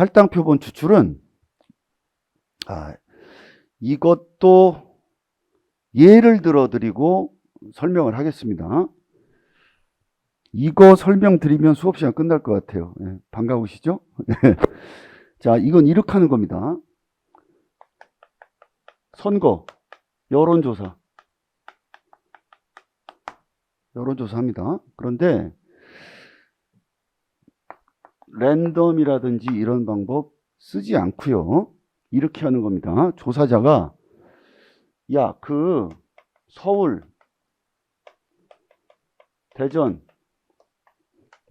할당 표본 추출은 아, 이것도 예를 들어 드리고 설명을 하겠습니다. 이거 설명드리면 수업 시간 끝날 것 같아요. 예, 반가우시죠? 자, 이건 이렇게 하는 겁니다. 선거, 여론조사. 여론조사 합니다. 그런데 랜덤이라든지 이런 방법 쓰지 않고요. 이렇게 하는 겁니다. 조사자가 야, 그 서울, 대전,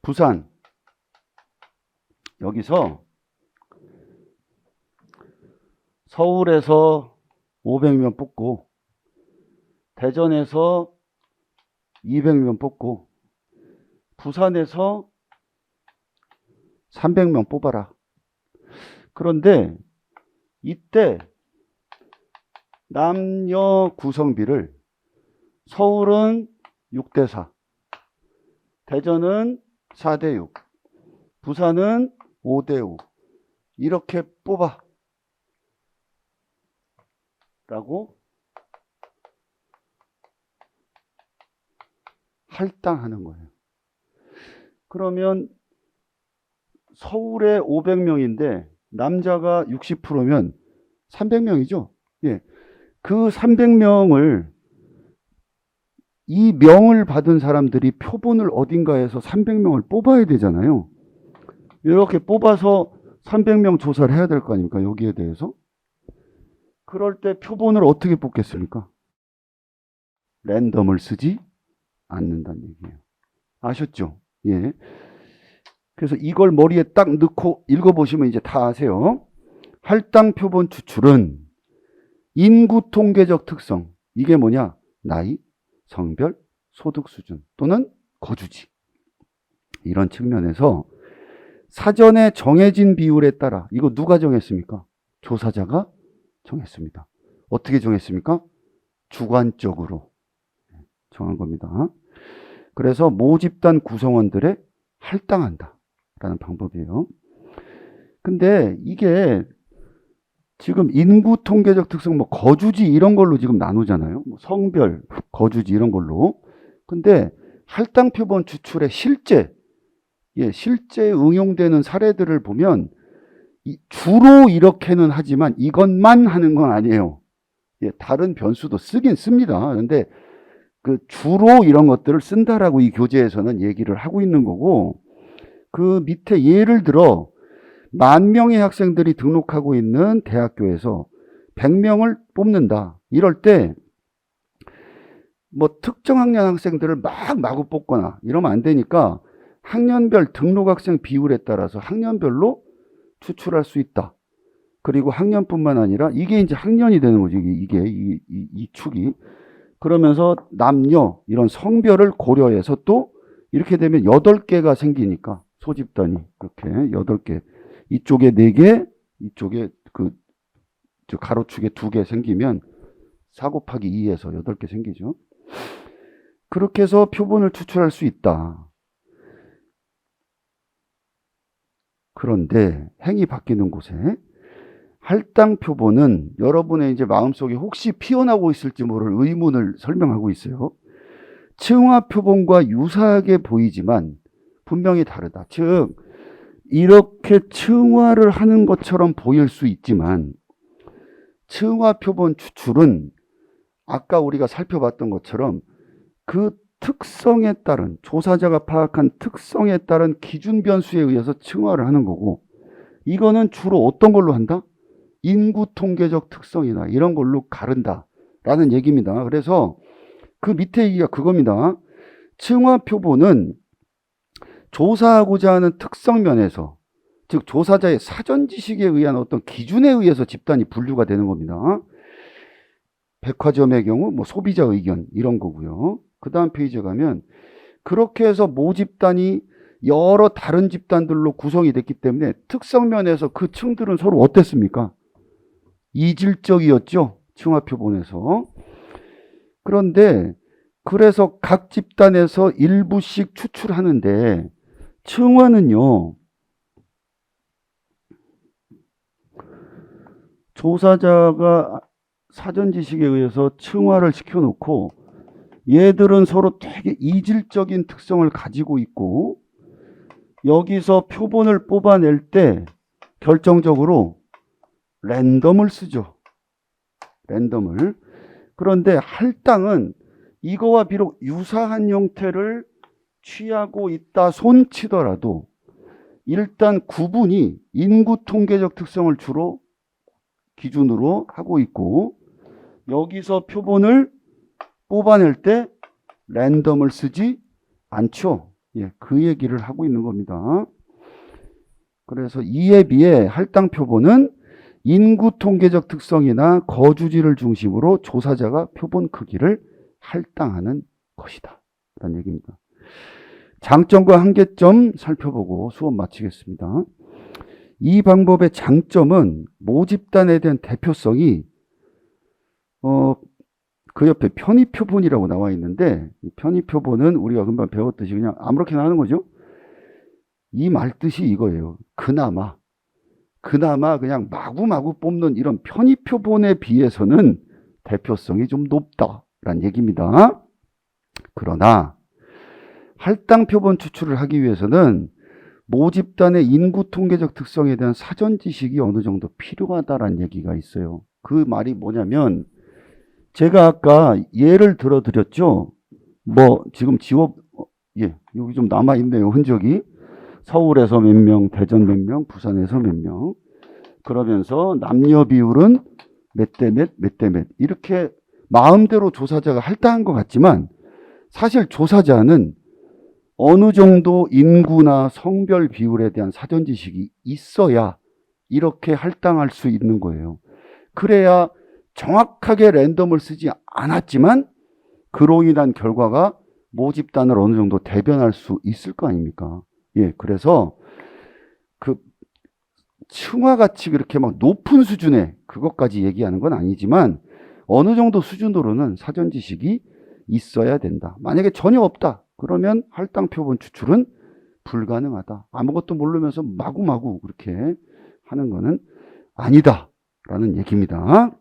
부산 여기서 서울에서 500명 뽑고 대전에서 200명 뽑고 부산에서 300명 뽑아라. 그런데 이때 남녀 구성비를 서울은 6대 4, 대전은 4대 6, 부산은 5대 5 이렇게 뽑아 라고 할당하는 거예요. 그러면 서울에 500명인데 남자가 60%면 300명이죠. 예. 그 300명을 이 명을 받은 사람들이 표본을 어딘가에서 300명을 뽑아야 되잖아요. 이렇게 뽑아서 300명 조사를 해야 될 거 아닙니까? 여기에 대해서. 그럴 때 표본을 어떻게 뽑겠습니까? 랜덤을 쓰지 않는다는 얘기예요. 아셨죠? 예. 그래서 이걸 머리에 딱 넣고 읽어보시면 이제 다 아세요. 할당 표본 추출은 인구 통계적 특성. 이게 뭐냐? 나이, 성별, 소득 수준 또는 거주지. 이런 측면에서 사전에 정해진 비율에 따라 이거 누가 정했습니까? 조사자가 정했습니다. 어떻게 정했습니까? 주관적으로 정한 겁니다. 그래서 모집단 구성원들의 할당한다. 라는 방법이에요. 근데 이게 지금 인구 통계적 특성, 뭐 거주지 이런 걸로 지금 나누잖아요. 뭐 성별, 거주지 이런 걸로. 근데 할당 표본 추출의 실제, 예, 실제 응용되는 사례들을 보면 이- 주로 이렇게는 하지만 이것만 하는 건 아니에요. 예, 다른 변수도 쓰긴 씁니다. 그런데 그 주로 이런 것들을 쓴다라고 이 교재에서는 얘기를 하고 있는 거고 그 밑에 예를 들어 만 명의 학생들이 등록하고 있는 대학교에서 100명을 뽑는다. 이럴 때 뭐 특정 학년 학생들을 막 마구 뽑거나 이러면 안 되니까 학년별 등록 학생 비율에 따라서 학년별로 추출할 수 있다. 그리고 학년뿐만 아니라 이게 이제 학년이 되는 거죠. 이게, 이, 이, 이 축이. 그러면서 남녀 이런 성별을 고려해서 또 이렇게 되면 8개가 생기니까 소집단이 그렇게 8개. 이쪽에 4개, 이쪽에 그, 저 가로축에 2개 생기면 4 곱하기 2에서 8개 생기죠. 그렇게 해서 표본을 추출할 수 있다. 그런데 행이 바뀌는 곳에 할당 표본은 여러분의 이제 마음속에 혹시 피어나고 있을지 모를 의문을 설명하고 있어요. 층화 표본과 유사하게 보이지만 분명히 다르다. 즉, 이렇게 층화를 하는 것처럼 보일 수 있지만, 층화 표본 추출은 아까 우리가 살펴봤던 것처럼 그 특성에 따른, 조사자가 파악한 특성에 따른 기준 변수에 의해서 층화를 하는 거고, 이거는 주로 어떤 걸로 한다? 인구 통계적 특성이나 이런 걸로 가른다 라는 얘기입니다. 그래서 그 밑에 얘기가 그겁니다. 층화 표본은 조사하고자 하는 특성 면에서 즉 조사자의 사전 지식에 의한 어떤 기준에 의해서 집단이 분류가 되는 겁니다. 백화점의 경우 뭐 소비자 의견 이런 거고요. 그 다음 페이지에 가면 그렇게 해서 모 집단이 여러 다른 집단들로 구성이 됐기 때문에 특성 면에서 그 층들은 서로 어땠습니까? 이질적이었죠. 층화 표본에서. 그런데 그래서 각 집단에서 일부씩 추출하는데 층화는요. 조사자가 사전 지식에 의해서 층화를 시켜놓고 얘들은 서로 되게 이질적인 특성을 가지고 있고 여기서 표본을 뽑아낼 때 결정적으로 랜덤을 쓰죠. 랜덤을. 그런데 할당은 이거와 비록 유사한 형태를 취하고 있다 손치더라도 일단 구분이 인구 통계적 특성을 주로 기준으로 하고 있고 여기서 표본을 뽑아낼 때 랜덤을 쓰지 않죠. 예, 그 얘기를 하고 있는 겁니다. 그래서 이에 비해 할당 표본은 인구 통계적 특성이나 거주지를 중심으로 조사자가 표본 크기를 할당하는 것이다. 라는 얘기입니다. 장점과 한계점 살펴보고 수업 마치겠습니다. 이 방법의 장점은 모집단에 대한 대표성이 어, 그 옆에 편의표본이라고 나와 있는데 이 편의표본은 우리가 금방 배웠듯이 그냥 아무렇게나 하는 거죠. 이 말 뜻이 이거예요. 그나마 그나마 그냥 마구마구 뽑는 이런 편의표본에 비해서는 대표성이 좀 높다라는 얘기입니다. 그러나 할당 표본 추출을 하기 위해서는 모집단의 인구 통계적 특성에 대한 사전 지식이 어느 정도 필요하다라는 얘기가 있어요. 그 말이 뭐냐면 제가 아까 예를 들어 드렸죠. 뭐 지금 지워 어, 예 여기 좀 남아 있네요 흔적이 서울에서 몇 명, 대전 몇 명, 부산에서 몇 명. 그러면서 남녀 비율은 몇 대 몇, 몇 대 몇. 이렇게 마음대로 조사자가 할당한 것 같지만 사실 조사자는 어느 정도 인구나 성별 비율에 대한 사전 지식이 있어야 이렇게 할당할 수 있는 거예요. 그래야 정확하게 랜덤을 쓰지 않았지만 그로 인한 결과가 모집단을 어느 정도 대변할 수 있을 거 아닙니까? 예, 그래서 그 층화 같이 그렇게 막 높은 수준의 그것까지 얘기하는 건 아니지만 어느 정도 수준으로는 사전 지식이 있어야 된다. 만약에 전혀 없다. 그러면 할당 표본 추출은 불가능하다. 아무것도 모르면서 마구마구 그렇게 하는 거는 아니다. 라는 얘기입니다.